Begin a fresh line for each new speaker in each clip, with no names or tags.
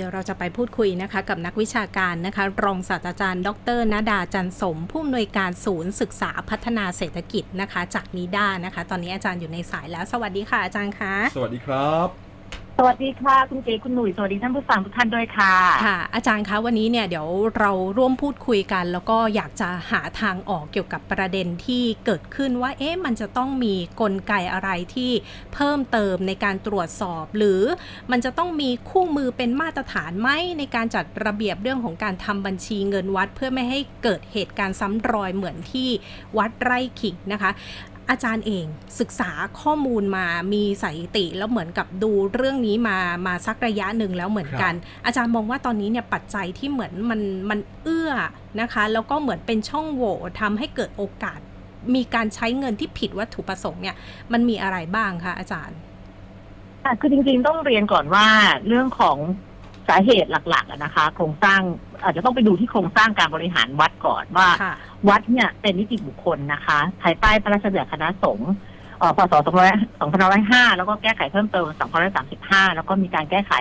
เดี๋ยวเราจะไปพูดคุยนะคะกับนักวิชาการนะคะรองศาสตราจารย์ ดรนดาจันสม ผู้อำนวยการศูนย์ศึกษาพัฒนาเศรษฐกิจนะคะ จากนิด้านะคะ ตอนนี้อาจารย์อยู่ในสายแล้ว สวัสดีค่ะอาจารย์คะ
สวัสดีครับ
สวัสดีค่ะ คุณเจคุณหนุ่ยสวัสดีท่านผู้ฟังทุกท่านด้วยค่ะ
ค่ะ อาจารย์คะวันนี้เนี่ยเดี๋ยวเราร่วมพูดคุยกัน แล้วก็อยากจะหาทางออกเกี่ยวกับประเด็นที่เกิดขึ้นว่าเอ๊ะมันจะต้องมีกลไกอะไรที่เพิ่มเติมในการตรวจสอบ หรือมันจะต้องมีคู่มือเป็นมาตรฐานไหมในการจัดระเบียบเรื่องของการทำบัญชีเงินวัด เพื่อไม่ให้เกิดเหตุการณ์ซ้ำรอยเหมือนที่วัดไร่ขิงนะคะ อาจารย์เองศึกษาข้อมูลมามีสถิติ แล้วเหมือนกับดูเรื่องนี้มามาสักระยะหนึ่งแล้วเหมือนกัน อาจารย์มองว่าตอนนี้เนี่ยปัจจัยที่เหมือนมันมันเอื้อนะคะ แล้วก็เหมือนเป็นช่องโหว่ทำให้เกิดโอกาส มีการใช้เงินที่ผิดวัตถุประสงค์เนี่ยมันมีอะไรบ้างคะอาจารย์
ค่ะคือจริงๆต้องเรียนก่อนว่าเรื่องของ สาเหตุหลักๆอะนะคะ โครงสร้างอาจจะต้องไปดูที่โครงสร้างการบริหารวัดก่อนว่า
ค่ะ
วัดเนี่ยเป็นนิติบุคคลนะคะภายใต้พระราชบัญญัติคณะสงฆ์เอ่อพศ2505 แล้วก็แก้ไขเพิ่มเติม 2535 แล้วก็มีการแก้ไข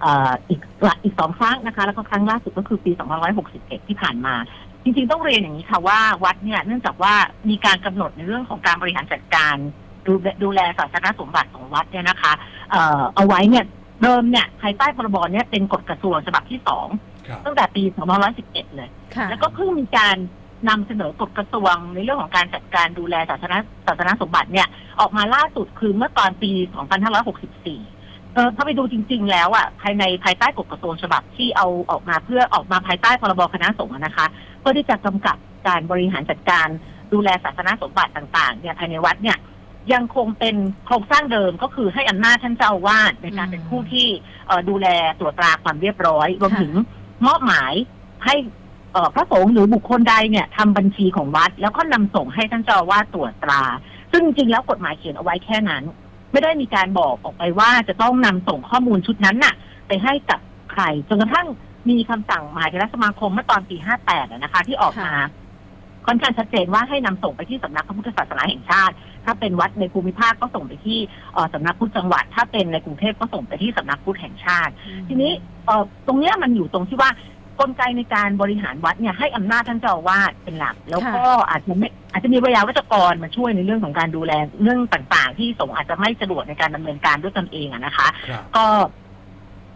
เอ่ออีกหลักอีกสองครั้งนะคะ แล้วก็ครั้งล่าสุดก็คือปี 2561 ที่ผ่านมา จริงๆ ต้องเรียนอย่างนี้ค่ะว่าวัดเนี่ยเนื่องจากว่ามีการกำหนดในเรื่องของการบริหารจัดการ ดูแลดูแลศาสนสมบัติของวัดเนี่ยนะคะเอ่อเอาไว้เนี่ย เดิมเนี่ยภายใต้พรบเนี่ยเป็นกฎกระทรวงฉบับที่สอง
ครับ
ตั้งแต่ปี2511เลย
ค่ะ
แล้วก็เพิ่งมีการนำเสนอกฎกระทรวงในเรื่องของการจัดการดูแลศาสนศาสนสมบัติเนี่ย ออกมาล่าสุดคือเมื่อตอนปี 2564 เออถ้าไปดูจริง ๆ แล้วอะภายในภายใต้กฎกระทรวงฉบับที่เอาออกมาเพื่อออกมาภายใต้พรบคณะสงฆ์อะนะคะเพื่อที่จะกำกับการบริหารจัดการดูแลศาสนสมบัติต่างๆเนี่ยภายในวัดเนี่ย ยังคงเป็นโครงสร้างเดิมก็คือให้อำนาจท่านเจ้าอาวาสในการเป็นผู้ที่เอ่อดูแลตรวจตราความเรียบร้อย รวมถึงมอบหมายให้เอ่อพระสงฆ์หรือบุคคลใดเนี่ยทำบัญชีของวัด แล้วก็นำส่งให้ท่านเจ้าอาวาสตรวจตรา ซึ่งจริงๆแล้วกฎหมายเขียนเอาไว้แค่นั้น ไม่ได้มีการบอกออกไปว่าจะต้องนำส่งข้อมูลชุดนั้นน่ะ ไปให้กับใครจนกระทั่งมีคำสั่งมหาเถรสมาคมเมื่อตอนปี 58อะนะคะ ที่ออกมา
ค่ะ
ค่อนข้างชัดเจนว่าให้นำส่งไปที่สำนักพระพุทธศาสนาแห่งชาติ ถ้าเป็นวัดในภูมิภาคก็ส่งไปที่เอ่อสำนักพุทธจังหวัด ถ้าเป็นในกรุงเทพก็ส่งไปที่สำนักพุทธแห่งชาติ ทีนี้เอ่อตรงเนี้ยมันอยู่ตรงที่ว่ากลไกในการบริหารวัดเนี่ยให้อำนาจท่านเจ้าอาวาสเป็นหลัก แล้วก็อาจจะไม่อาจจะมีวิทยาวัจกรมาช่วยในเรื่องของการดูแลเรื่องต่างๆ ที่สงฆ์อาจจะไม่สะดวกในการดำเนินการด้วยตนเองอะนะคะ
ครับ
ก็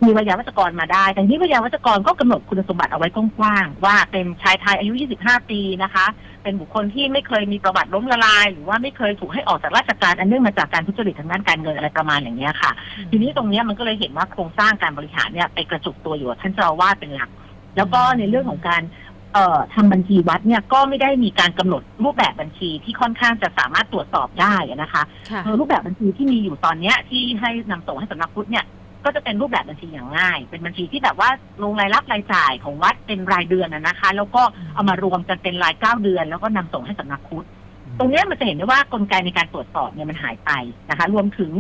มีวิทยาวัจกรมาได้แต่ที่วิทยาวัจกรก็กำหนดคุณสมบัติเอาไว้กว้างๆว่าเป็นชายไทยอายุ 25 ปีนะคะ เป็นบุคคลที่ไม่เคยมีประวัติล้มละลาย หรือว่าไม่เคยถูกให้ออกจากราชการอันเนื่องมาจากการทุจริตทางด้านการเงินอะไรประมาณอย่างเนี้ยค่ะ ทีนี้ตรงเนี้ยมันก็เลยเห็นว่าโครงสร้างการบริหารเนี่ยไปกระจุกตัวอยู่กับท่านเจ้าอาวาสเป็นหลัก แล้วก็ในเรื่องของการเอ่อทำบัญชีวัดเนี่ยก็ไม่ได้มีการกำหนดรูปแบบบัญชีที่ค่อนข้างจะสามารถตรวจสอบได้นะคะ
ค่ะ
เอ่อรูปแบบบัญชีที่มีอยู่ตอนเนี้ยที่ให้นำส่งให้สำนักพุทธเนี่ย ก็จะเป็นรูปแบบบัญชีอย่างง่าย เป็นบัญชีที่แบบว่าลงรายรับรายจ่ายของวัดเป็นรายเดือนนะนะคะ แล้วก็เอามารวมกันเป็นรายเก้าเดือน แล้วก็นำส่งให้สำนักพุทธตรงเนี้ยมันจะเห็นได้ว่ากลไกในการตรวจสอบเนี่ยมันหายไปนะคะ รวมถึง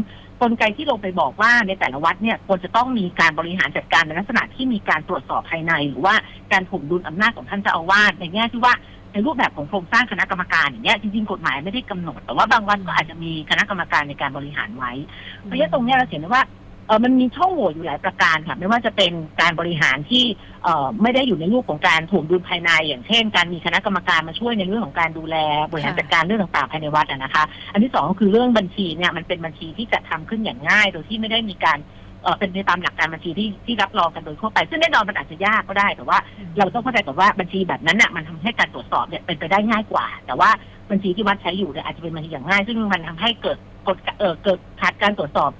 กลไกที่ลงไปบอกว่าในแต่ละวัดเนี่ยควรจะต้องมีการบริหารจัดการในลักษณะที่มีการตรวจสอบภายใน หรือว่าการถ่วงดุลอำนาจของท่านเจ้าอาวาสในแง่ที่ว่าในรูปแบบของโครงสร้างคณะกรรมการอย่างเงี้ยจริงๆกฎหมายไม่ได้กำหนด แต่ว่าบางวันก็อาจจะมีคณะกรรมการในการบริหารไว้เพราะฉะนั้นตรงเนี้ยเราเห็นได้ว่า เออมันมีช่องโหว่อยู่หลายประการค่ะไม่ว่าจะเป็นการบริหารที่เออไม่ได้อยู่ในรูปของการถ่วงดุลภายใน อย่างเช่น การมีคณะกรรมการมาช่วยในเรื่องของการดูแลบริหารจัดการเรื่องต่างๆภายในวัดอะนะคะ อันที่สองก็คือเรื่องบัญชีเนี่ยมันเป็นบัญชีที่จะทำขึ้นอย่างง่าย โดยที่ไม่ได้มีการเออเป็นไปตามหลักการบัญชีที่ที่รับรองกันโดยทั่วไป ซึ่งแน่นอนมันอาจจะยากก็ได้ แต่ว่าเราต้องเข้าใจก่อนว่าบัญชีแบบนั้นน่ะมันทำให้การตรวจสอบเนี่ยเป็นไปได้ง่ายกว่า แต่ว่าบัญชีที่วัดใช้อยู่เนี่ยอาจจะเป็นบัญชีอย่างง่าย ซึ่งมันทำให้เกิดกฎเออเกิดขาดการตรวจสอบ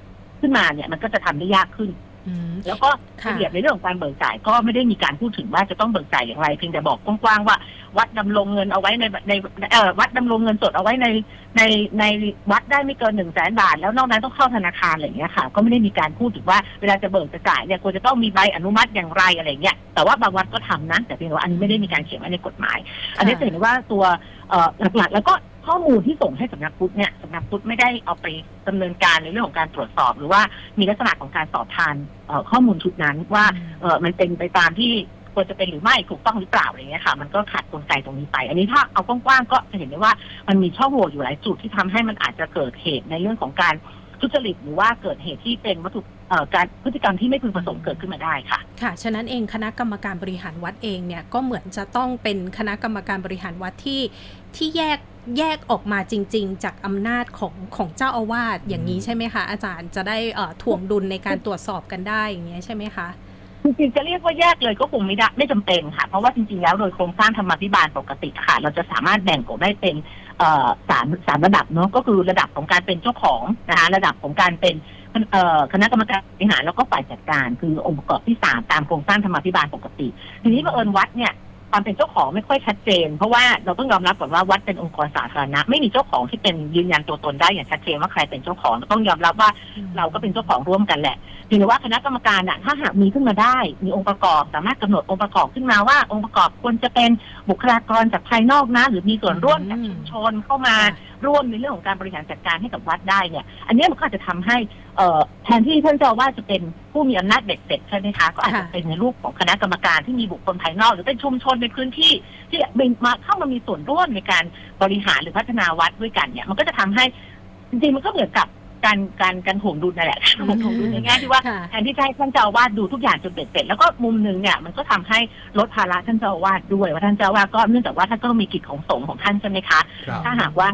ขึ้นมาเนี่ยมันก็จะทำได้ยากขึ้น
อืม
แล้วก็
ค่ะ
ระเบียบในเรื่องของการเบิกจ่ายก็ไม่ได้มีการพูดถึงว่าจะต้องเบิกจ่ายอย่างไรเพียงแต่บอกกว้างๆว่า วัดดำรงเงินเอาไว้ในในเอ่อวัดดำรงเงินสดเอาไว้ในในในวัดได้ไม่เกินหนึ่งแสนบาท แล้วนอกนั้นต้องเข้าธนาคารอะไรอย่างเงี้ยค่ะ ก็ไม่ได้มีการพูดถึงว่าเวลาจะเบิกจะจ่ายเนี่ยควรจะต้องมีใบอนุมัติอย่างไรอะไรเงี้ยแต่ว่าบางวัดก็ทำนะแต่เพียงแต่ว่าอันนี้ไม่ได้มีการเขียนไว้ในกฎหมาย อันนี้จะเห็นได้ว่าตัวเอ่อหลักๆแล้วก็ ข้อมูลที่ส่งให้สำนักพุทธเนี่ยสำนักพุทธไม่ได้เอาไปดำเนินการในเรื่องของการตรวจสอบ หรือว่ามีลักษณะของการสอบทานเอ่อข้อมูลชุดนั้นว่าเออมันเป็นไปตามที่ควรจะเป็นหรือไม่ถูกต้องหรือเปล่าอะไรเงี้ยค่ะ มันก็ขาดกลไกตรงนี้ไป อันนี้ถ้าเอากว้างๆก็จะเห็นได้ว่ามันมีช่องโหว่อยู่หลายจุดที่ทำให้มันอาจจะเกิดเหตุในเรื่องของการทุจริตหรือว่าเกิดเหตุที่เป็นวัตถุเอ่อการพฤติกรรมที่ไม่พึงประสงค์เกิดขึ้นมาได้ค่ะ
ค่ะ ฉะนั้นเองคณะกรรมการบริหารวัดเองเนี่ยก็เหมือนจะต้องเป็นคณะกรรมการบริหารวัดที่ที่แยก แยกออกมาจริง ๆ จากอำนาจของของเจ้าอาวาสอย่างนี้ใช่ไหมคะ อาจารย์จะได้ถ่วงดุลในการตรวจสอบกันได้อย่างเงี้ใช่ไหมคะ
จริงๆจะเรียกว่าแยกเลยก็คงไม่ได้ไม่จำเป็นค่ะ เพราะว่าจริงๆแล้วโดยโครงสร้างธรรมาภิบาลปกติค่ะ เราจะสามารถแบ่งออกได้เป็นสามสามระดับเนาะก็คือระดับของการเป็นเจ้าของนะคะระดับของการเป็นคณะกรรมการบริหารแล้วก็ฝ่ายจัดการ คือองค์ประกอบที่สามตามโครงสร้างธรรมาภิบาลปกติ ทีนี้บังเอิญวัดเนี่ย ความเป็นเจ้าของไม่ค่อยชัดเจน เพราะว่าเราต้องยอมรับก่อนว่าวัดเป็นองค์กรสาธารณะ ไม่มีเจ้าของที่เป็นยืนยันตัวตนได้อย่างชัดเจนว่าใครเป็นเจ้าของเราต้องยอมรับว่าเราก็เป็นเจ้าของร่วมกันแหละเพียงแต่ว่าคณะกรรมการน่ะถ้าหากมีขึ้นมาได้ มีองค์ประกอบสามารถกำหนดองค์ประกอบขึ้นมาว่า องค์ประกอบควรจะเป็นบุคลากรจากภายนอกนะ หรือมีส่วนร่วมจากชุมชนเข้ามา
ค่ะ
ร่วมในเรื่องของการบริหารจัดการให้กับวัดได้เนี่ย อันเนี้ยมันก็อาจจะทำให้ เอ่อแทนที่ท่านเจ้าอาว่าสจะเป็นผู้มีอำนาจเบ็ดเสร็จใช่ไหมคะก็อาจจะ
ค่ะ
เป็นในรูปของคณะกรรมการที่มีบุคคลภายนอก หรือเป็นชุมชนในพื้นที่ที่เป็นมาเข้ามามีส่วนร่วมในการบริหารหรือพัฒนาวัดด้วยกันเนี่ย มันก็จะทำให้จริงๆมันก็เหมือนกับการการการถ่วงดุลนั่นแหละ
อืม
ถ่วงดุลในแง่ที่ว่า
ค่ะ
แทนที่จะให้ท่านเจ้าอาวาสดูทุกอย่างจนเบ็ดเสร็จแล้วก็มุมหนึ่งเนี่ยมันก็ทำให้ลดภาระท่านเจ้าอาวาสด้วยว่าท่านเจ้าอาวาสก็เนื่องจากว่าท่านก็ต้องมีกิจของสงฆ์ของท่านใช่ไหมคะ
ครับ
ถ้าหากว่า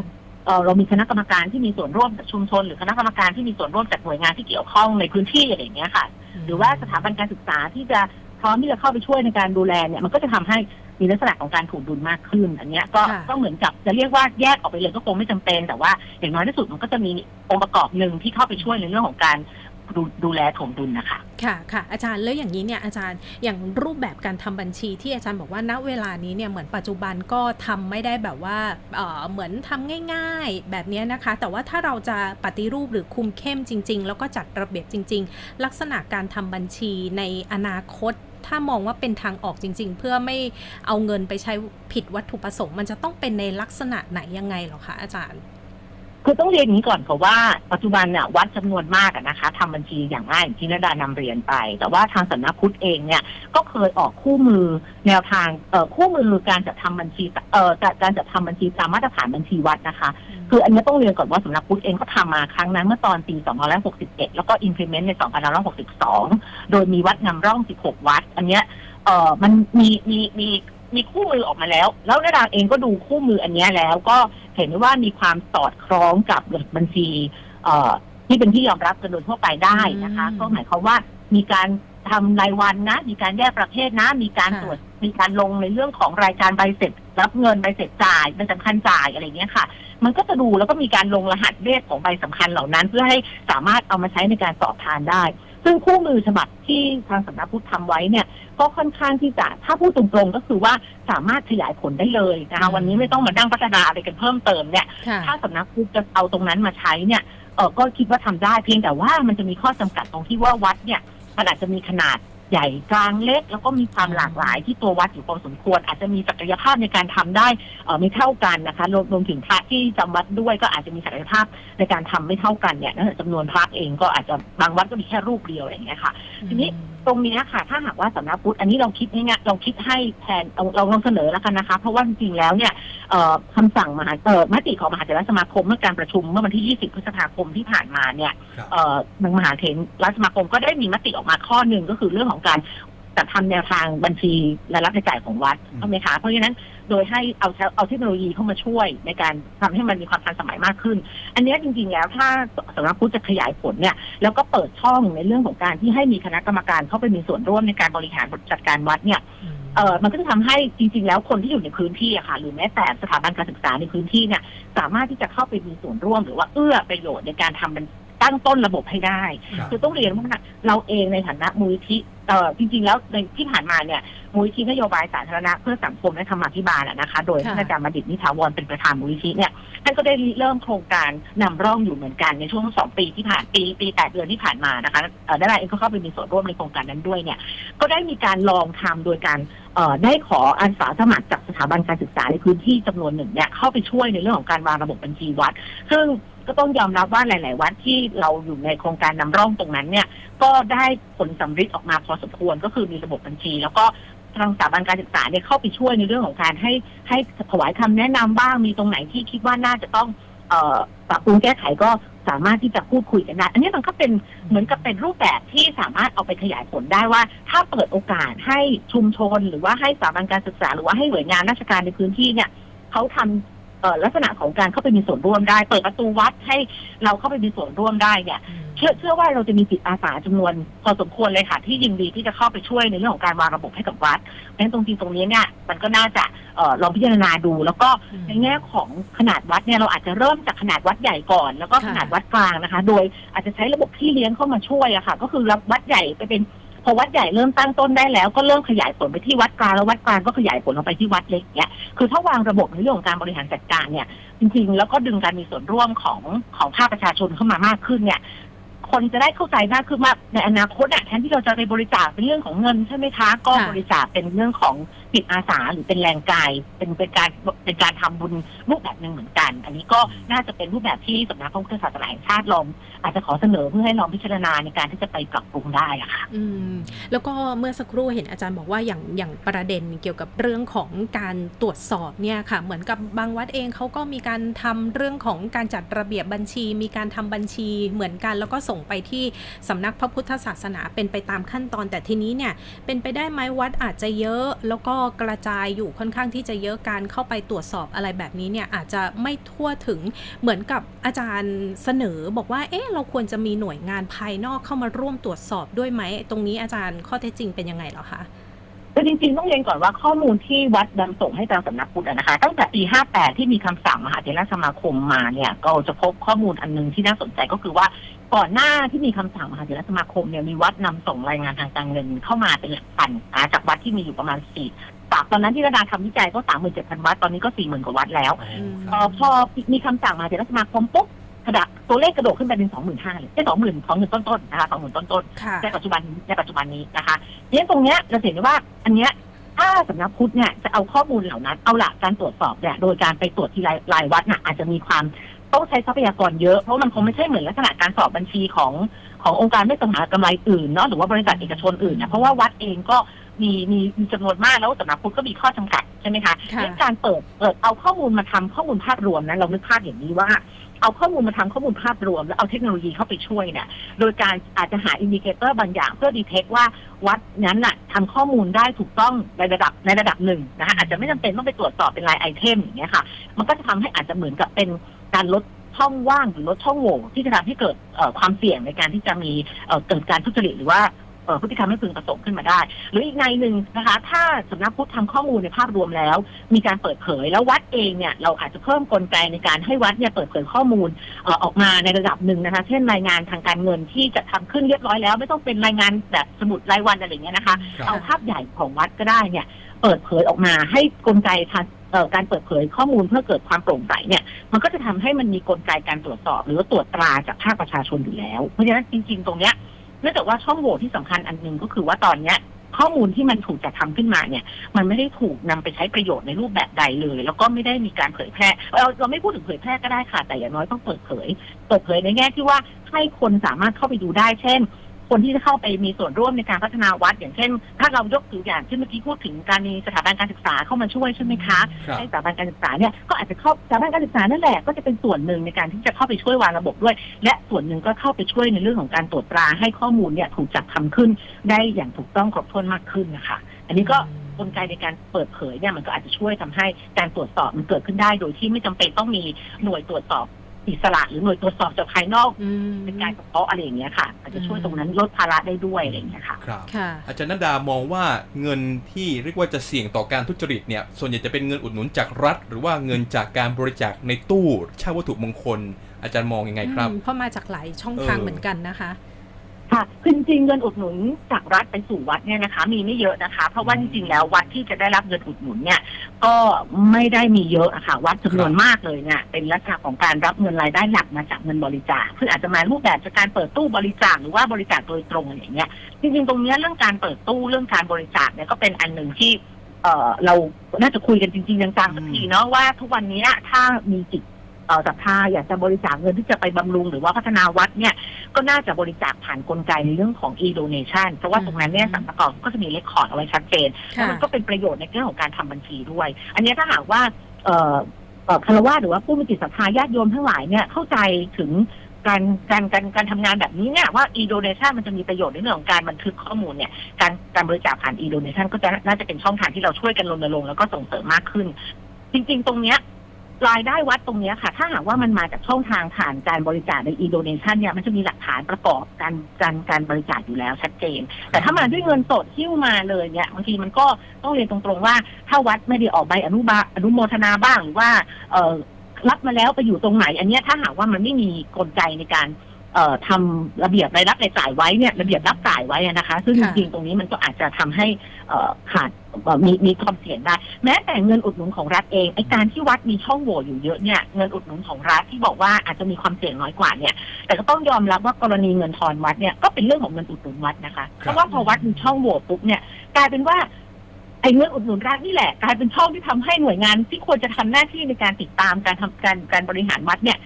เอ่อเรามีคณะกรรมการที่มีส่วนร่วมจากชุมชน หรือคณะกรรมการที่มีส่วนร่วมจากหน่วยงานที่เกี่ยวข้องในพื้นที่อะไรอย่างเงี้ยค่ะ หรือว่าสถาบันการศึกษาที่จะพร้อมที่จะเข้าไปช่วยในการดูแลเนี่ยมันก็จะทำให้มีลักษณะของการถูกดุลมากขึ้น อันเนี้ยก็
ค่ะ
ก็เหมือนกับจะเรียกว่าแยกออกไปเลยก็คงไม่จำเป็น แต่ว่าอย่างน้อยที่สุดมันก็จะมีองค์ประกอบหนึ่งที่เข้าไปช่วยในเรื่องของการ ดูดูแลถมดุลนะคะ
ค่ะค่ะอาจารย์แล้วอย่างนี้เนี่ยอาจารย์อย่างรูปแบบการทำบัญชีที่อาจารย์บอกว่าณเวลานี้เนี่ยเหมือนปัจจุบันก็ทำไม่ได้แบบว่าเอ่อเหมือนทำง่าย ๆแบบนี้นะคะ แต่ว่าถ้าเราจะปฏิรูปหรือคุมเข้มจริง ๆ แล้วก็จัดระเบียบจริง ๆ ลักษณะการทำบัญชีในอนาคตถ้ามองว่าเป็นทางออกจริง ๆ เพื่อไม่เอาเงินไปใช้ผิดวัตถุประสงค์ มันจะต้องเป็นในลักษณะไหนยังไงหรอคะอาจารย์
คือต้องเรียนอย่างนี้ก่อนค่ะว่าปัจจุบันเนี่ยวัดจำนวนมากอะนะคะทำบัญชีอย่างง่ายอย่างที่นดานำเรียนไป แต่ว่าทางสำนักพุทธเองเนี่ยก็เคยออกคู่มือแนวทางเอ่อคู่มือการจัดทำบัญชีเอ่อการการจัดทำบัญชีตามมาตรฐานบัญชีวัดนะคะ คืออันนี้ต้องเรียนก่อนว่าสำนักพุทธเองก็ทำมาครั้งนั้นเมื่อตอนปี 2561 แล้วก็ implement ใน 2562 โดยมีวัดนำร่อง 16 วัด อันเนี้ยเอ่อมันมีมีมี มีคู่มือออกมาแล้ว แล้วนดาเองก็ดูคู่มืออันเนี้ยแล้ว ก็เห็นว่ามีความสอดคล้องกับหลักบัญชีเอ่อที่เป็นที่ยอมรับกันโดยทั่วไปได้นะคะ
อืม
ก็หมายความว่ามีการทำรายวันนะ มีการแยกประเภทนะ มีการ
ค่ะ
ตรวจ มีการลงในเรื่องของรายการใบเสร็จ รับเงินใบเสร็จจ่ายใบสำคัญจ่ายอะไรเงี้ยค่ะ มันก็จะดูแล้วก็มีการลงรหัสเลขของใบสำคัญเหล่านั้น เพื่อให้สามารถเอามาใช้ในการสอบทานได้ ซึ่งคู่มือฉบับที่ทางสำนักพุทธทำไว้เนี่ย ก็ค่อนข้างที่จะถ้าพูดตรงๆก็คือว่าสามารถขยายผลได้เลยนะคะ
อืม
วันนี้ไม่ต้องมานั่งพัฒนาอะไรกันเพิ่มเติมเนี่ย
ค่ะ
ถ้าสำนักพุทธจะเอาตรงนั้นมาใช้เนี่ยเออก็คิดว่าทำได้เพียงแต่ว่ามันจะมีข้อจำกัดตรงที่ว่าวัดเนี่ยมันอาจจะมีขนาด ใหญ่กลางเล็ก แล้วก็มีความหลากหลายที่ตัววัดอยู่พอสมควร อาจจะมีศักยภาพในการทำได้เไม่เท่ากันนะคะรวมรวมถึงพระที่จำวัดด้วยก็อาจจะมีศักยภาพในการทำไม่เท่ากันเนี่ยนะจำนวนพระเองก็อาจจะบางวัดก็มีแค่รูปเดียวอย่างเงี้ยค่ะ ทีนี้ตรงเนี้ยค่ะ ถ้าหากว่าสำนักพุทธอันนี้เราคิดง่ายๆเราคิดให้แทนเราเราลองเสนอแล้วกันนะคะ เพราะว่าจริงๆแล้วเนี่ยเอ่อคำสั่งมหาเอ่อมติของมหาเถรสมาคมเมื่อการประชุมเมื่อวันที่ 20 พฤษภาคมที่ผ่านมาเนี่ย
ครับ
เอ่อทางมหาเถรสมาคมก็ได้มีมติออกมาข้อหนึ่งก็คือเรื่องของการ จัดทำแนวทางบัญชีรายรับรายจ่ายของวัด
อืม
ใช่ไหมคะเพราะฉะนั้นโดยให้เอาเอาเทคโนโลยีเข้ามาช่วยในการทำให้มันมีความทันสมัยมากขึ้น อันเนี้ยจริงๆแล้วถ้าสำนักพุทธจะขยายผลเนี่ยแล้วก็เปิดช่องในเรื่องของการที่ให้มีคณะกรรมการเข้าไปมีส่วนร่วมในการบริหารจัดการวัดเนี่ย เออมันก็จะทำให้จริงๆ แล้วคนที่อยู่ในพื้นที่อะค่ะ หรือแม้แต่สถาบันการศึกษาในพื้นที่เนี่ย สามารถที่จะเข้าไปมีส่วนร่วม หรือว่าเอื้อประโยชน์ในการทำเป็นตั้งต้นระบบให้ได้
ครับ
คือต้องเรียนว่าเราเองในฐานะมูลนิธิ เอ่อจริงๆ แล้วในที่ผ่านมาเนี่ยมูลนิธินโยบายสาธารณะเพื่อสังคมและธรรมาภิบาลอะนะคะ โดยท่านอาจารย์มดิตนิถาวรเป็นประธานมูลนิธิเนี่ยท่านก็ได้เริ่มโครงการนำร่องอยู่เหมือนกันในช่วงสองปีที่ผ่านปีปีแปดเดือนที่ผ่านมานะคะเอ่อดาราเองก็เข้าไปมีส่วนร่วมในโครงการนั้นด้วยเนี่ยก็ได้มีการลองทำโดยการได้ขออาสาสมัครจากสถาบันการศึกษาในพื้นที่จำนวนหนึ่งเนี่ยเข้าไปช่วยในเรื่องของการวางระบบบัญชีวัด ซึ่ง ก็ต้องยอมรับว่าหลาย ๆ วัดที่เราอยู่ในโครงการนำร่องตรงนั้นเนี่ย ก็ได้ผลสำฤทธิ์ออกมาพอสมควรก็คือมีระบบบัญชี แล้วก็ทางสถาบันการศึกษาเนี่ยเข้าไปช่วยในเรื่องของการให้ให้ถวายคำแนะนำบ้างมีตรงไหนที่คิดว่าน่าจะต้องเอปรับปรุงแก้ไขก็สามารถที่จะพูดคุยกันได้ อันนี้มันก็เป็นเหมือนกับเป็นรูปแบบที่สามารถเอาไปขยายผลได้ว่า ถ้าเปิดโอกาสให้ชุมชน หรือว่าให้สถาบันการศึกษา หรือว่าให้หน่วยงานราชการในพื้นที่เนี่ยเขาทำเอ่อ ลักษณะของการเข้าไปมีส่วนร่วมได้ เปิดประตูวัดให้เราเข้าไปมีส่วนร่วมได้เนี่ยเชื่อเชื่อว่าเราจะมีจิตอาสาจำนวนพอสมควรเลยค่ะ ที่ยินดีที่จะเข้าไปช่วยในเรื่องของการวางระบบให้กับวัดเพราะฉะนั้นตรงจริงตรงนี้เนี่ยมันก็น่าจะเอ่อลองพิจารณาดู แล้วก็
อืม
ในแง่ของขนาดวัดเนี่ยเราอาจจะเริ่มจากขนาดวัดใหญ่ก่อน แล้วก็
ค่ะ
ขนาดวัดกลางนะคะ โดยอาจจะใช้ระบบพี่เลี้ยงเข้ามาช่วยอะค่ะ ก็คือรับวัดใหญ่ไปเป็น พอวัดใหญ่เริ่มตั้งต้นได้แล้วก็เริ่มขยายผลไปที่วัดกลางแล้ววัดกลางก็ขยายผลออกไปที่วัดเล็กเนี่ยคือถ้าวางระบบในเรื่องของการบริหารจัดการเนี่ย จริงๆ แล้วก็ดึงการมีส่วนร่วมของของภาคประชาชนเข้ามามากขึ้นเนี่ย คนจะได้เข้าใจมากขึ้นว่าในอนาคตอะแทนที่เราจะไปบริจาคเป็นเรื่องของเงินใช่ไหมคะ ก็บริจาคเป็นเรื่องของ จิตอาสาหรือเป็นแรงกาย เป็นเป็นการเป็นการทำบุญรูปแบบหนึ่งเหมือนกัน อันนี้ก็น่าจะเป็นรูปแบบที่สำนักพระพุทธศาสนาแห่งชาติลองอาจจะขอเสนอเพื่อให้ลองพิจารณาในการที่จะไปปรับปรุงได้อะค่ะ
อืมแล้วก็เมื่อสักครู่เห็นอาจารย์บอกว่าอย่างอย่างประเด็นเกี่ยวกับเรื่องของการตรวจสอบเนี่ยค่ะ เหมือนกับบางวัดเองเขาก็มีการทำเรื่องของการจัดระเบียบบัญชี มีการทำบัญชีเหมือนกัน แล้วก็ส่งไปที่สำนักพระพุทธศาสนาเป็นไปตามขั้นตอน แต่ทีนี้เนี่ยเป็นไปได้ไหมวัดอาจจะเยอะแล้วก็กระจายอยู่ค่อนข้างที่จะเยอะการเข้าไปตรวจสอบอะไรแบบนี้เนี่ยอาจจะไม่ทั่วถึงเหมือนกับอาจารย์เสนอบอกว่าเอ๊ะเราควรจะมีหน่วยงานภายนอกเข้ามาร่วมตรวจสอบด้วยไหม ตรงนี้อาจารย์ข้อเท็จจริงเป็นยังไงเหรอคะ
คือจริงๆ ต้องเรียนก่อนว่าข้อมูลที่วัดนำส่งให้ทางสำนักพุทธนะคะ ตั้งแต่ปี 58 ที่มีคำสั่งมหาเถรสมาคมมาเนี่ย ก็จะพบข้อมูลอันหนึงที่น่าสนใจก็คือว่า ก่อนหน้าที่มีคำสั่งมหาเถรสมาคมเนี่ยมีวัดนำส่งรายงานทางการเงินเข้ามาเป็นหลักพันนะจากวัดที่มีอยู่ประมาณสี่จากตอนนั้นที่ระดาทำวิจัยก็สามหมื่นเจ็ดพันวัดตอนนี้ก็สี่หมื่นกว่าวัดแล้ว
อ๋อค
เอ่
รับ
อพอมีคำสั่งมาเถรสมาคมปุ๊บกระดาตัวเลขกระโดดขึ้นไปเป็นสองหมื่นห้าเลยเป็นสองหมื่นสองหมื่นต้นๆนะคะสองหมื่นต้นๆ
ค่ะ
ในปัจจุบันในปัจจุบันนี้นะคะเนี่ยตรงเนี้ยเราเห็นได้ว่าอันเนี้ยถ้าสำนักพุทธเนี่ยจะเอาข้อมูลเหล่านั้นเอาหลักการตรวจสอบเนี่ยโดยการไปตรวจที่รายรายวัดน่ะอาจจะมีความ ต้องใช้ทรัพยากรเยอะ เพราะมันคงไม่ใช่เหมือนลักษณะการสอบบัญชีของขององค์การไม่สมหากำไรอื่นเนาะหรือว่าบริษัทเอกชนอื่นนะเพราะว่าวัดเองก็มีมีมีจำนวนมากแล้วสำนักพุทธก็มีข้อจำกัดใช่ไหมคะ
ค่ะ
เรื่องการเปิดเปิดเอาข้อมูลมาทำข้อมูลภาพรวมนะเรานึกภาพอย่างนี้ว่า เอาข้อมูลมาทำข้อมูลภาพรวม แล้วเอาเทคโนโลยีเข้าไปช่วยเนี่ยโดยการอาจจะหาอินดิเคเตอร์บางอย่างเพื่อดีเทคว่าวัดนั้นน่ะทำข้อมูลได้ถูกต้องในระดับในระดับหนึ่งนะคะอาจจะไม่จำเป็นต้องไปตรวจสอบเป็นรายไอเทมอย่างเงี้ยค่ะ มันก็จะทำให้อาจจะเหมือนกับเป็น การลดช่องว่างหรือลดช่องโหว่ที่จะทำให้เกิดเอ่อความเสี่ยงในการที่จะมีเอ่อเกิดการทุจริตหรือว่าเอ่อพฤติกรรมไม่พึงประสงค์ขึ้นมาได้ หรืออีกในหนึ่งนะคะ ถ้าสำนักพุทธทำข้อมูลในภาพรวมแล้ว มีการเปิดเผยแล้ววัดเองเนี่ยเราอาจจะเพิ่มกลไกในการให้วัดเนี่ยเปิดเผยข้อมูลเอ่อออกมาในระดับหนึ่งนะคะ เช่นรายงานทางการเงินที่จะทำขึ้นเรียบร้อยแล้ว ไม่ต้องเป็นรายงานแบบสมุดรายวันอะไรอย่างเงี้ยนะคะ
ครับ
เอาภาพใหญ่ของวัดก็ได้เนี่ยเปิดเผยออกมาให้กลไกทางเอ่อ การเปิดเผยข้อมูลเพื่อเกิดความโปร่งใสเนี่ย มันก็จะทำให้มันมีกลไกการตรวจสอบ หรือว่าตรวจตราจากภาคประชาชนอยู่แล้ว เพราะฉะนั้นจริง ๆ ตรงเนี้ยเนื่องจากว่าช่องโหว่ที่สำคัญอันหนึ่งก็คือว่าตอนเนี้ยข้อมูลที่มันถูกจัดทำขึ้นมาเนี่ย มันไม่ได้ถูกนำไปใช้ประโยชน์ในรูปแบบใดเลย แล้วก็ไม่ได้มีการเผยแพร่เราเราไม่พูดถึงเผยแพร่ก็ได้ค่ะแต่อย่างน้อยต้องเปิดเผย เปิดเผยในแง่ที่ว่าให้คนสามารถเข้าไปดูได้เช่น คนที่จะเข้าไปมีส่วนร่วมในการพัฒนาวัด อย่างเช่น ถ้าเรายกตัวอย่างที่เมื่อกี้พูดถึงการมีสถาบันการศึกษาเข้ามาช่วยใช่ไหมคะ
ครับ
ให้สถาบันการศึกษาเนี่ยก็อาจจะเข้าสถาบันการศึกษานั่นแหละก็จะเป็นส่วนหนึ่งในการที่จะเข้าไปช่วยวางระบบด้วย และส่วนหนึ่งก็เข้าไปช่วยในเรื่องของการตรวจตราให้ข้อมูลเนี่ยถูกจัดทำขึ้นได้อย่างถูกต้องครบถ้วนมากขึ้นนะคะ อันนี้ก็กลไกในการเปิดเผยเนี่ยมันก็อาจจะช่วยทำให้การตรวจสอบมันเกิดขึ้นได้โดยที่ไม่จำเป็นต้องมีหน่วยตรวจสอบ อิสระหรือหน่วยตรวจสอบจากภายนอก
อืม
เป็นการเฉพาะอะไรอย่างเงี้ยค่ะอาจจะช่วยตรงนั้นลดภาระได้ด้วยอะไรอย่างเงี้ยค่ะ
ครับ
ค่ะ
อาจารย์นัดดามองว่าเงินที่เรียกว่าจะเสี่ยงต่อการทุจริตเนี่ย ส่วนใหญ่จะเป็นเงินอุดหนุนจากรัฐ หรือว่าเงินจากการบริจาคในตู้เช่าวัตถุมงคล อาจารย์มองยังไงครับ
อืมเพราะมาจากหลายช่องทาง
เออ
เหมือนกันนะคะ
ค่ะคือจริงเงินอุดหนุนจากรัฐไปสู่วัดเนี่ยนะคะ มีไม่เยอะนะคะ เพราะว่าจริงๆแล้ววัดที่จะได้รับเงินอุดหนุนเนี่ย ก็ไม่ได้มีเยอะอะค่ะ วัดจำนวนมากเลยเนี่ยเป็นลักษณะของการรับเงินรายได้หลักมาจากเงินบริจาคคืออาจจะมารูปแบบจากการเปิดตู้บริจาคหรือว่าบริจาคโดยตรงอะไรอย่างเงี้ยจริงๆตรงเนี้ยเรื่องการเปิดตู้เรื่องการบริจาคเนี่ยก็เป็นอันหนึ่งที่เอ่อเราน่าจะคุยกันจริงๆจังๆสักทีเนาะว่าทุกวันนี้ถ้ามีจิต ศรัทธาอยากจะบริจาคเงินที่จะไปบำรุงหรือว่าพัฒนาวัดเนี่ยก็น่าจะบริจาคผ่านกลไกในเรื่องของ e-donation เพราะว่าตรงนั้นเนี่ย
อืม
สรรพากรก็จะมีเลคคอร์ดเอาไว้ชัดเจนแล้ว
ค่ะ
มันก็เป็นประโยชน์ในเรื่องของการทำบัญชีด้วย อันเนี้ยถ้าหากว่าเอ่อเอ่อคารวะหรือว่าผู้มีจิตศรัทธาญาติโยมทั้งหลายเนี่ยเข้าใจถึงการการการการทำงานแบบนี้เนี่ยว่า e donation มันจะมีประโยชน์ในเรื่องของการบันทึกข้อมูลเนี่ย การการบริจาคผ่าน e donation ก็จะน่าจะเป็นช่องทางที่เราช่วยกันรณรงค์แล้วก็ส่งเสริมมากขึ้น จริง ๆ ตรงเนี้ย รายได้วัดตรงนี้ค่ะ ถ้าหากว่ามันมาจากช่องทางผ่านการบริจาคในอินโดนีเซียเนี่ยมันจะมีหลักฐานประกอบการการการบริจาคอยู่แล้วชัดเจน แต่ถ้ามาด้วยเงินสดที่มาเลยเนี่ยบางทีมันก็ต้องเรียนตรงๆว่า ถ้าวัดไม่ได้ออกใบอนุบาอนุโมทนาบ้างหรือว่า เออรับมาแล้วไปอยู่ตรงไหน อันนี้ถ้าหากว่ามันไม่มีกลไกในการ เอ่อทำระเบียบรายรับรายจ่ายไว้เนี่ยระเบียบรับจ่ายไว้อะนะคะ ซึ่งจ
ค่ะ
ริงๆตรงนี้มันก็อาจจะทำให้เอ่อขาดเอ่อมีมีความเสี่ยงได้ แม้แต่เงินอุดหนุนของรัฐเองไอการที่วัดมีช่องโหว่อยู่เยอะเนี่ยเงินอุดหนุนของรัฐที่บอกว่าอาจจะมีความเสี่ยงน้อยกว่าเนี่ย แต่ก็ต้องยอมรับว่ากรณีเงินทอนวัดเนี่ยก็เป็นเรื่องของเงินอุดหนุนวัดนะคะเพราะว่าพอวัดมีช่องโหว่ปุ๊บเนี่ย กลายเป็นว่าไอ้เงินอุดหนุนรัฐนี่แหละ กลายเป็นช่องที่ทำให้หน่วยงานที่ควรจะทำหน้าที่ในการติดตามการทำการการบริหารวัดเนี่ย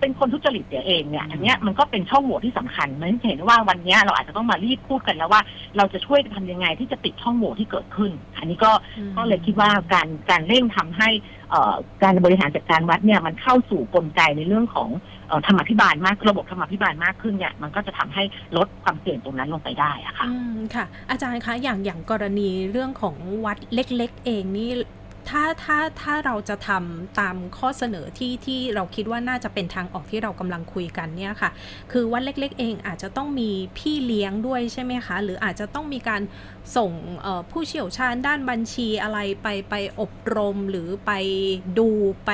เป็นคนทุจริตเสียเองเนี่ยอันเนี้ยมันก็เป็นช่องโหว่ที่สำคัญมันจะเห็นว่าวันเนี้ยเราอาจจะต้องมารีบพูดกันแล้วว่า เราจะช่วยทำยังไงที่จะปิดช่องโหว่ที่เกิดขึ้น อันนี้ก็
อืม
ก็เลยคิดว่าการการเร่งทำให้เอ่อการบริหารจัดการวัดเนี่ยมันเข้าสู่กลไกในเรื่องของเอ่อธรรมาภิบาลมากระบบธรรมาภิบาลมากขึ้นเนี่ยมันก็จะทำให้ลดความเสี่ยงตรงนั้นลงไปได้อะค่ะ
อืมค่ะ อาจารย์คะอย่างอย่างกรณีเรื่องของวัดเล็ก ๆ เองนี่ ถ้าถ้าถ้าเราจะทำตามข้อเสนอที่ที่เราคิดว่าน่าจะเป็นทางออกที่เรากำลังคุยกันเนี่ยค่ะ คือวัดเล็ก ๆ เองอาจจะต้องมีพี่เลี้ยงด้วยใช่ไหมคะ หรืออาจจะต้องมีการส่งผู้เชี่ยวชาญด้านบัญชีอะไรไปไปอบรมหรือไปดูไป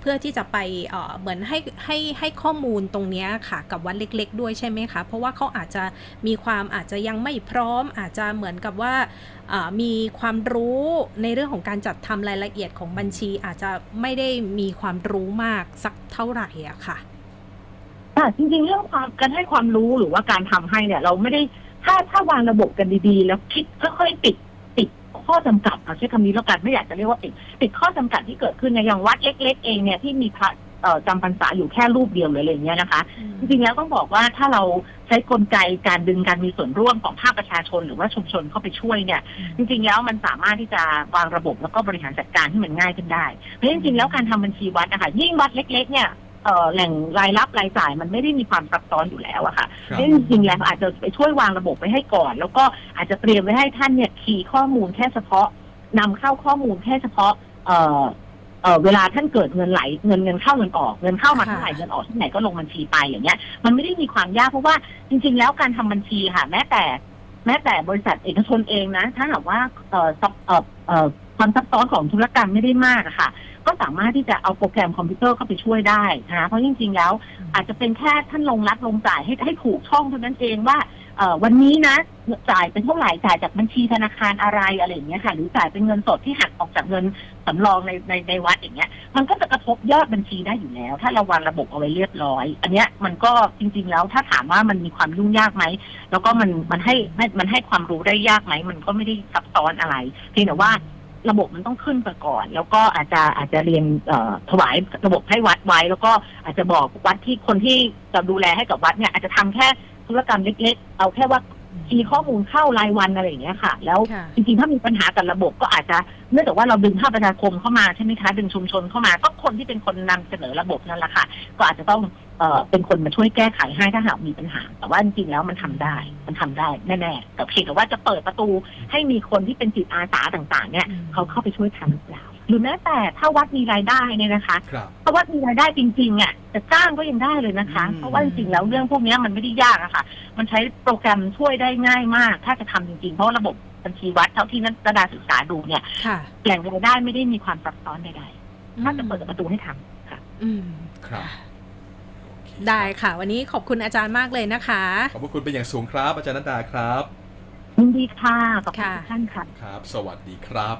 เพื่อที่จะไปเหมือนให้ให้ให้ข้อมูลตรงเนี้ยค่ะกับวัดเล็ก ๆ ด้วยใช่ไหมคะ เพราะว่าเขาอาจจะมีความอาจจะยังไม่พร้อมอาจจะเหมือนกับว่า มีความรู้ในเรื่องของการจัดทำรายละเอียดของบัญชีอาจจะไม่ได้มีความรู้มากสักเท่าไหร่อะค่ะ
อะจริงๆ เรื่องความการให้ความรู้หรือว่าการทำให้เนี่ย เราไม่ได้ถ้าถ้าวางระบบกันดีๆ แล้วคิดค่อยๆปิดปิดข้อจำกัดเอาใช้คำนี้แล้วกันไม่อยากจะเรียกว่าปิดปิดข้อจำกัดที่เกิดขึ้นในอย่างวัดเล็ก ๆ เองเนี่ยที่มีพระ เอ่อจำพรรษาอยู่แค่รูปเดียวเลยอะไรอย่างเงี้ยนะคะ จริงๆแล้วต้องบอกว่าถ้าเราใช้กลไกการดึงการมีส่วนร่วมของภาคประชาชนหรือว่าชุมชนเข้าไปช่วยเนี่ย จริงๆแล้วมันสามารถที่จะวางระบบแล้วก็บริหารจัดการให้มันง่ายขึ้นได้ เพราะฉะนั้นจริงๆแล้วการทำบัญชีวัดนะคะยิ่งวัดเล็ก ๆ เนี่ยเอ่อแหล่งรายรับรายจ่ายมันไม่ได้มีความซับซ้อนอยู่แล้วอะค่ะ
ครับ
เพราะฉะนั้นจริงๆแล้วอาจจะไปช่วยวางระบบไว้ให้ก่อน แล้วก็อาจจะเตรียมไว้ให้ท่านเนี่ยคีย์ข้อมูลแค่เฉพาะนำเข้าข้อมูลแค่เฉพาะเอ่อ เอ่อเวลาท่านเกิดเงินไหลเงินเงินเข้าเงินออกเงินเข้ามา
ค่ะ
เท่าไหร่เงินออกที่ไหนก็ลงบัญชีไปอย่างเงี้ย มันไม่ได้มีความยากเพราะว่าจริง ๆ แล้วการทำบัญชีค่ะ แม้แต่ แม้แต่บริษัทเอกชนเองนะ ถ้าหากว่าเอ่อซับเอ่อเอ่อความซับซ้อนของธุรกรรมไม่ได้มากอะค่ะ ก็สามารถที่จะเอาโปรแกรมคอมพิวเตอร์เข้าไปช่วยได้นะคะเพราะจริง ๆ แล้ว อาจจะเป็นแค่ท่านลงรับลงจ่ายให้ให้ถูกช่องเท่านั้นเองว่า เอ่อวันนี้นะจ่ายเป็นเท่าไหร่จ่ายจากบัญชีธนาคารอะไรอะไรอย่างเงี้ยค่ะ หรือจ่ายเป็นเงินสดที่หักออกจากเงินสำรองในในในวัดอย่างเงี้ย มันก็จะกระทบยอดบัญชีได้อยู่แล้ว ถ้าเราวางระบบเอาไว้เรียบร้อย อันเนี้ยมันก็จริง ๆ แล้วถ้าถามว่ามันมีความยุ่งยากไหมแล้วก็มันมันให้มันให้ความรู้ได้ยากไหมมันก็ไม่ได้ซับซ้อนอะไรเพียงแต่ว่าระบบมันต้องขึ้นไปก่อน แล้วก็อาจจะอาจจะเรียนถวายระบบให้วัดไว้ แล้วก็อาจจะบอกวัดที่คนที่จะดูแลให้กับวัดเนี่ยอาจจะทำแค่ ธุรกรรมเล็กๆ เอาแค่ว่าคีย์ข้อมูลเข้ารายวันอะไรอย่างเงี้ยค่ะ แล้ว
ค่ะ
จริงๆ ถ้ามีปัญหากับระบบก็อาจจะเนื่องจากว่าเราดึงภาคประชาคมเข้ามาใช่ไหมคะดึงชุมชนเข้ามาก็คนที่เป็นคนนำเสนอระบบนั่นแหละค่ะ ก็อาจจะต้องเอ่อเป็นคนมาช่วยแก้ไขให้ถ้าหากมีปัญหา แต่ว่าจริงๆแล้วมันทำได้ มันทำได้แน่ๆแต่เพียงแต่ว่าจะเปิดประตูให้มีคนที่เป็นจิตอาสาต่างๆ เนี่ย
อืม
เขาเข้าไปช่วยทำหรือเปล่า หรือแม้แต่ถ้าวัดมีรายได้เนี่ยนะคะ
ครับ
ถ้าวัดมีรายได้จริงๆอะจะจ้างก็ยังได้เลยนะคะ
อืม
เพราะว่าจริงๆแล้วเรื่องพวกเนี้ยมันไม่ได้ยากอะค่ะ มันใช้โปรแกรมช่วยได้ง่ายมาก ถ้าจะทำจริงๆ เพราะว่าระบบบัญชีวัดเท่าที่นักดาศึกษาดูเนี่ย
ค่ะ
แหล่งรายได้ไม่ได้มีความซับซ้อนใดๆถ้าจะเปิดประตูให้ทำค่ะ
อืม
ครับโอเค
ได้ค่ะ วันนี้ขอบคุณอาจารย์มากเลยนะคะ
ขอบพระคุณเป็นอย่างสูงครับ อาจารย์นัดดาครับ
ยินดีค่ะขอบคุณ
ค่ะ
ทุกท่านค่ะ
ครับ สวัสดีครับ